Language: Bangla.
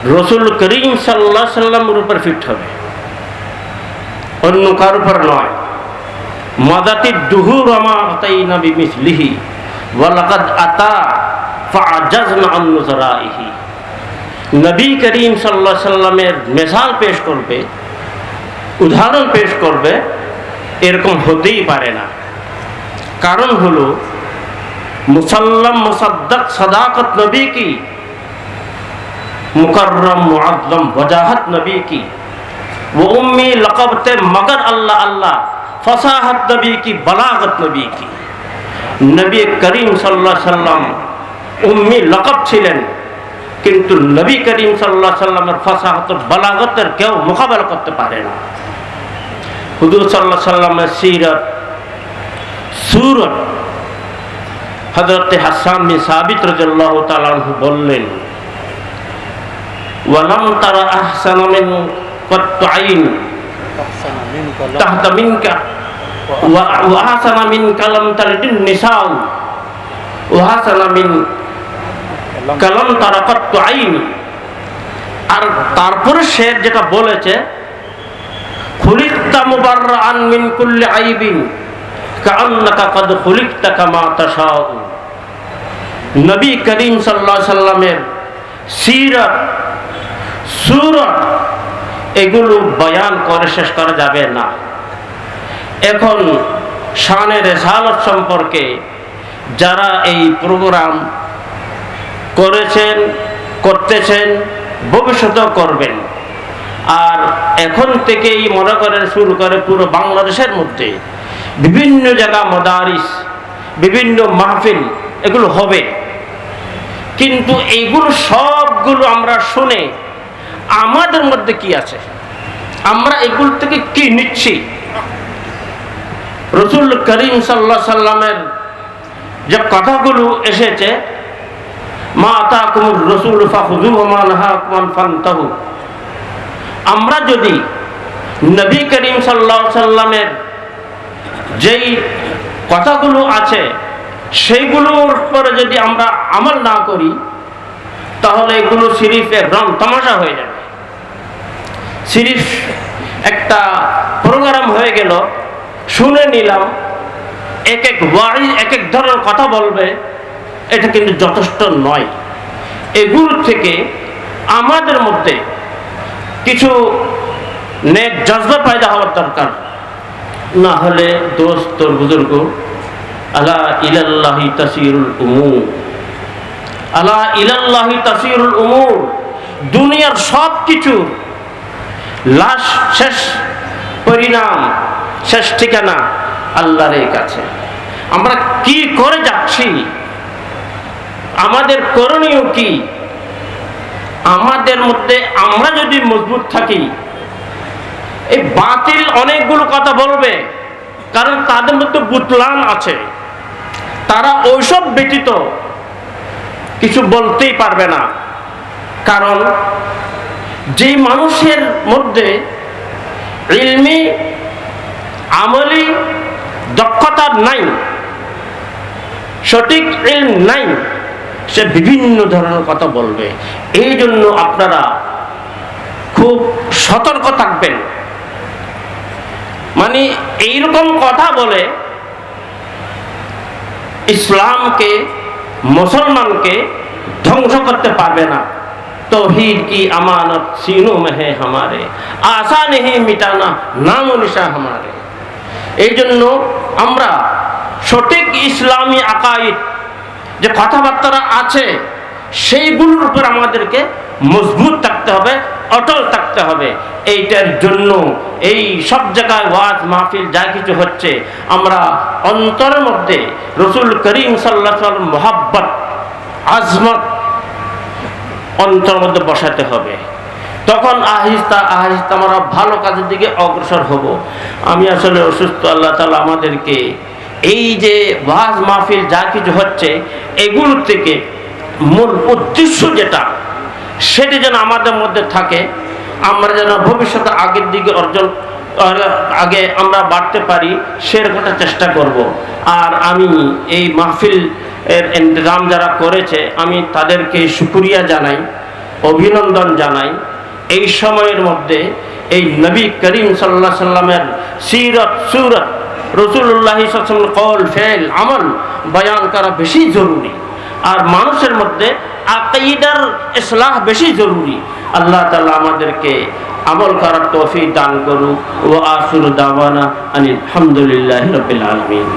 রসুল করিম সাল্লাহ সাল্লামের উপর ফিট হবে অন্য কার উপর নয় মাদাতি দুহুর আমা আতাই নবী মিসলিহি ওয়ালাকাদ আতা ফাজাজনা আন নুজরাইহি নবী করিম সাল্লাহ সাল্লামের মেসাল পেশ করবে উদাহরণ পেশ করবে এরকম হতেই পারে না কারণ হলো মুসাল্লাম মুসাদ্দাক সদাকত নবী কি মুকরম মুআদ্দম ওয়াজাহাত নবী কি ও উম্মি লকবতে মগর আল্লাহ আল্লাহ। ফসাহত নবী কি বলাগত নবী কি নবী করিম সাল্লাহ সাল্লাম, উম্মি লকব ছিলেন। কিন্তু নবী করিম সাল্লাহ সাল্লামের ফসাহত বলাগতের কেউ মোকাবেলা করতে পারে না। হুজুর সাল্লাহ সাল্লামের সিরত, সুরত হজরত হাসান সাবিত রাজু বললেন আহসানা মিন কত্তু আইন। তাহতা মিনকা। ওয়া ওয়া আহসানা মিন কালাম তালিদিন নিসাউ। ওয়া কালাম তারা কত্তু আইন। আর তারপরে সে যেটা বলেছে খুলিকতা মুবাররান মিন কুল্লি আইবিন কাআন্নাকা কদ খুলিকতা কামা তাশাউ। নবী করিম সাল্লাল্লাহু আলাইহি সাল্লামের সিরাত সুরত এগুলো বয়ান করে শেষ করা যাবে না। এখন শানের রেসালত সম্পর্কে যারা এই প্রোগ্রাম করেছেন, করতেছেন, ভবিষ্যতেও করবেন। আর এখন থেকেই মনে করেন শুরু করে পুরো বাংলাদেশের মধ্যে বিভিন্ন জায়গা মদারিস, বিভিন্ন মাহফিল এগুলো হবে। কিন্তু এইগুলো সবগুলো আমরা শুনে আমাদের মধ্যে কি আছে? আমরা এগুলো থেকে কি নিচ্ছি? রসুল করিম সাল্লা সাল্লামের যে কথাগুলো এসেছে, মা কুমুর রসুল আমরা যদি নবী করিম সাল্লাহ সাল্লামের যেই কথাগুলো আছে, সেইগুলোর পরে যদি আমরা আমল না করি, তাহলে এগুলো সিরিফের রং তামাশা হয়ে যাবে। সিরিফ একটা প্রোগ্রাম হয়ে গেল। শুনে নিলাম, এক এক ওয়াই এক এক ধরনের কথা বলবে, এটা কিন্তু যথেষ্ট নয়। এগুলো থেকে আমাদের মধ্যে কিছু নেক জজবা পায়দা হওয়ার দরকার। না হলে দোস্ত বুজুর্গ, আলা ইলাল্লাহি তাসিরুল উমুর। আলা ইলাল্লাহি তাসিরুল উমুর। দুনিয়ার সব কিছুর লাশ শেষ, পরিণাম শেষ ঠিকানা আল্লাহর কাছে। আমরা কি করে যাচ্ছি? আমাদের করণীয় কি? আমাদের মধ্যে আমরা যদি মজবুত থাকি, এই বাতিল অনেকগুলো কথা বলবে, কারণ তাদের মধ্যে বুতলান আছে। তারা ওইসব ব্যতীত কিছু বলতেই পারবে না। কারণ যে মানুষের মধ্যে ইলমি, আমলি, দক্ষতা নাই, সঠিক ইলম নাই, সে বিভিন্ন ধরনের কথা বলবে। এই জন্য আপনারা খুব সতর্ক থাকবেন। মানে এইরকম কথা বলে ইসলামকে, মুসলমানকে ধ্বংস করতে পারবে না। तोहीद की अमानत सीनों में है हमारे आशा नहीं मिटाना नाम निशा हमारे এই জন্য আমরা সঠিক ইসলামী আকাইদ যে কথাবার্তারা আছে সেইগুলোর উপর আমাদেরকে মজবুত থাকতে হবে অটল থাকতে হবে এইটার জন্য এই সব জায়গায় ওয়াজ মাহফিল যা কিছু হচ্ছে আমরা অন্তরের মধ্যে রসুল করিম সাল্লাহ সাল্লাম মোহাব্বত আজমত অন্তর মধ্যে বসাতে হবে। তখন আহিস্তা আহিস্তা আমরা ভালো কাজের দিকে অগ্রসর হব। আমি আসলে অসুস্থ, আল্লাহ তালা আমাদেরকে এই যে ওয়াজ মাহফিল যা কিছু হচ্ছে, এগুলোর থেকে মূল উদ্দেশ্য যেটা, সেটা যেন আমাদের মধ্যে থাকে। আমরা যেন ভবিষ্যতে আগের দিকে অর্জন আগে আমরা বাড়তে পারি, সেরকমটা চেষ্টা করব। আর আমি এই মাহফিল এর ইন্তজাম যারা করেছে, আমি তাদেরকে শুক্রিয়া জানাই, অভিনন্দন জানাই। এই সময়ের মধ্যে এই নবী করিম সাল্লাহ সাল্লামের সিরত, সুরত রসুল্লাহ কল ফেল, আমল বয়ান করা বেশি জরুরি। আর মানুষের মধ্যে আকাইদার ইসলাহ বেশি জরুরি। আল্লাহ তালা আমাদেরকে আমল করার তৌফিক দান করুক। ও আসুর দাওয়ানা আনিল আলহামদুলিল্লাহ রবিল আলমিন।